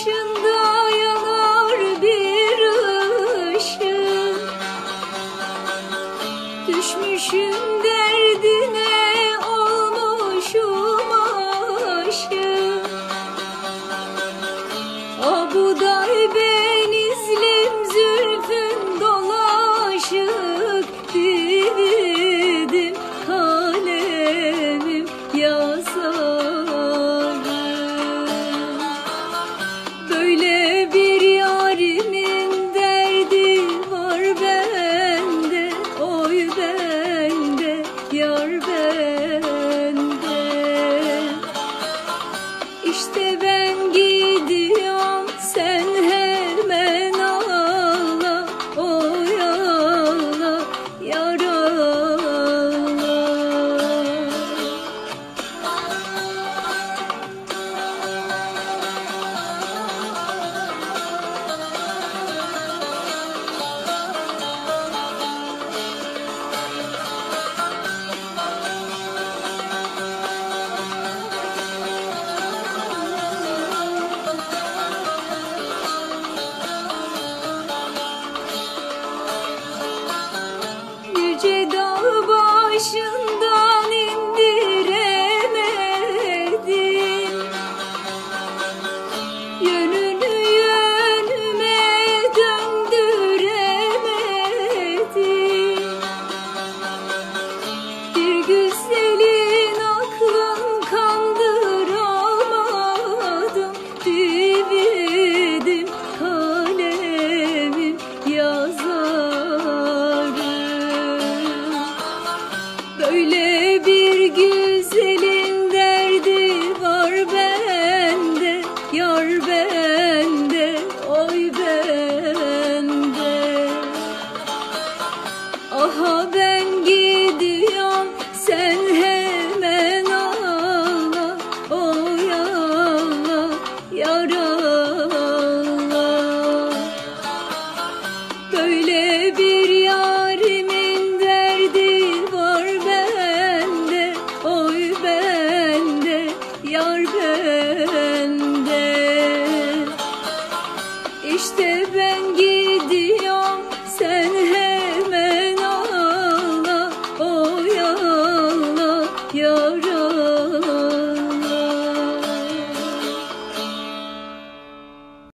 başında yanar bir ışık. Düşmüşüm derdine yar bende Öyle bir güzelin derdi var bende Yar bende, oy bende. Aha ben gidiyorum sen hemen ağla Oy ağla, yar ağla Böyle bir işte ben.